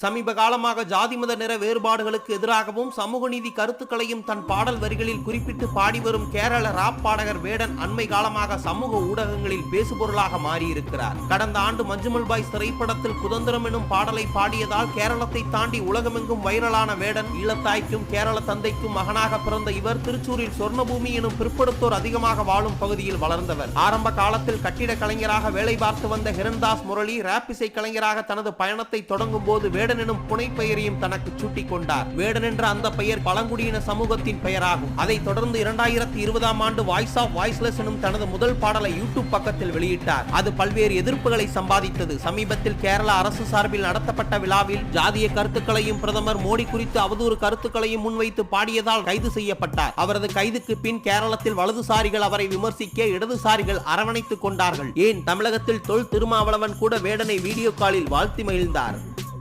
சமீப காலமாக ஜாதி மத நிற வேறுபாடுகளுக்கு எதிராகவும் சமூக நீதி கருத்துக்களையும் தன் பாடல் வரிகளில் குறிப்பிட்டு பாடி வரும் கேரள ராப் பாடகர் வேடன் அண்மை காலமாக சமூக ஊடகங்களில் பேசுபொருளாக மாறியிருக்கிறார். கடந்த ஆண்டு மஞ்சுமல் பாய்ஸ் திரைப்படத்தில் குதந்திரம் எனும் பாடலை பாடியதால் கேரளத்தை தாண்டி உலகமெங்கும் வைரலான வேடன் ஈழத்தாய்க்கும் கேரள தந்தைக்கும் மகனாக பிறந்த இவர் திருச்சூரில் சொர்ணபூமி எனும் பிற்படுத்தோர் அதிகமாக வாழும் பகுதியில் வளர்ந்தவர். ஆரம்ப காலத்தில் கட்டிட கலைஞராக வேலை பார்த்து வந்த ஹிரண்தாஸ் முரளி ராப் இசை கலைஞராக தனது பயணத்தை தொடங்கும் போது வேடன் எனும் புனை பெயரையும் தனக்கு சூட்டிக் கொண்டார் வேடன் என்ற அந்த பெயர் பழங்குடியின சமூகத்தின் பெயராகும். அதைத் தொடர்ந்து இரண்டாயிரத்தி இருபதாம் ஆண்டு வாய்ஸ் ஆஃப் வாய்ஸ்லெஸ் எனும் தனது முதல் பாடலை யூடியூப் பக்கத்தில் வெளியிட்டார். அது பல்வேறு எதிர்ப்புகளை சம்பாதித்தது. சமீபத்தில் கேரள அரசு சார்பில் நடத்தப்பட்ட விழாவில் ஜாதிய கருத்துக்களையும் பிரதமர் மோடி குறித்து அவதூறு கருத்துக்களையும் முன்வைத்து பாடியதால் கைது செய்யப்பட்டார். அவரது கைதுக்கு பின் கேரளத்தில் வலதுசாரிகள் அவரை விமர்சிக்க இடதுசாரிகள் அரவணைத்துக் கொண்டார்கள். ஏன்? தமிழகத்தில் தொல் திருமாவளவன் கூட வேடனை வீடியோ காலில் வாழ்த்தி மகிழ்ந்தார்.